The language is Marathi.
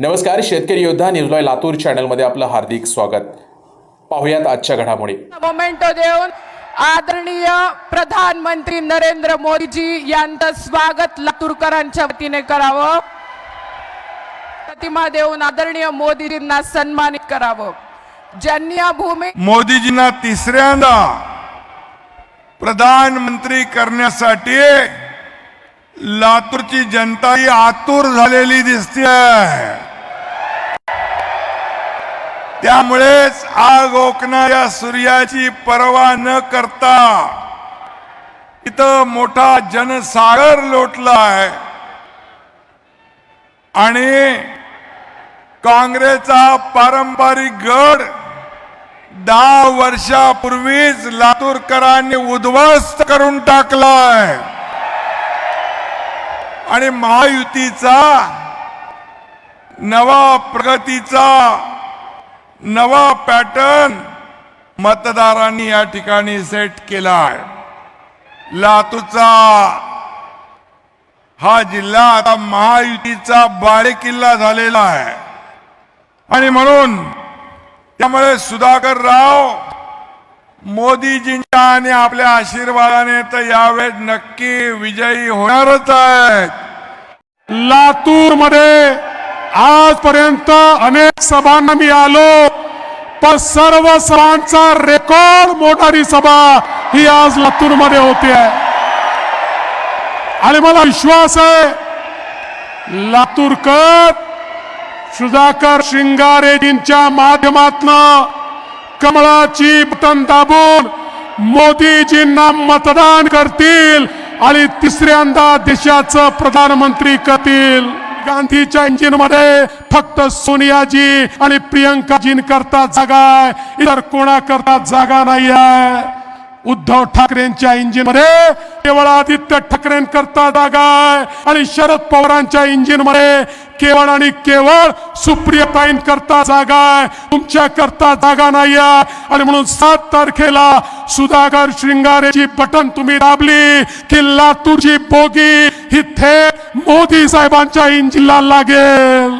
नमस्कार शेतकरी योद्धा न्यूजलॉय लातूर चॅनलमध्ये आपलं हार्दिक स्वागत. पाहुयात आजच्या घडामोडी. मोमेंटो देऊन आदरणीय प्रधानमंत्री नरेंद्र मोदीजी यांचं स्वागत लातूरकरांच्या वतीने करावं. प्रतिमा देऊन आदरणीय मोदीजींना सन्मानित करावं. ज्यांनी या भूमी मोदीजींना तिसऱ्यांदा प्रधानमंत्री करण्यासाठी लातूरची जनता ही आतुर झालेली दिसते त्यामुळेच आग ओकणाऱ्या सूर्याची पर्वा न करता इथं मोठा जनसागर लोटलाय आणि काँग्रेसचा पारंपरिक गड दहा वर्षापूर्वीच लातूरकरांनी उद्ध्वस्त करून टाकलाय आणि महायुतीचा नवा प्रगतीचा नवा पॅटर्न मतदारांनी या ठिकाणी सेट केला आहे लातूरचा हा जिल्हा आता महायुतीचा बालेकिल्ला झालेला आहे. आणि म्हणून त्यामुळे सुधाकर राव मोदीजींच्या आणि आपल्या आशीर्वादाने तर यावेळेस नक्की विजयी होणारच आहेत. लातूरमध्ये आजपर्यंत अनेक सभांना मी आलो पण सर्व सभांचा रेकॉर्ड मोठारी सभा ही आज लातूरमध्ये होते. आहे आणि मला विश्वास आहे लातूरकर सुधाकर शिंगारेजींच्या माध्यमातनं कमळाची बटन दाबून मोदीजींना मतदान करतील आणि तिसऱ्यांदा देशाचं प्रधानमंत्री करतील. गांधीच्या इंजिनमध्ये फक्त सोनियाजी आणि प्रियंकाजींकरता जागा आहे. इतर कोणाकरता जागा नाही आहे उद्धव ठाकरेंच्या इंजिनमध्ये केवळ आदित्य ठाकरेंकरता जागा आहे. आणि शरद पवारांच्या इंजिनमध्ये केवळ आणि केवळ सुप्रियताईंकरता जागा आहे. तुमच्या करता जागा नाही आहे आणि म्हणून सात तारखेला सुधाकर श्रृंगारेची बटन तुम्ही दाबली की लातूरची बोगी ही थेट मोदी साहेबांच्या इंजिनला लागेल.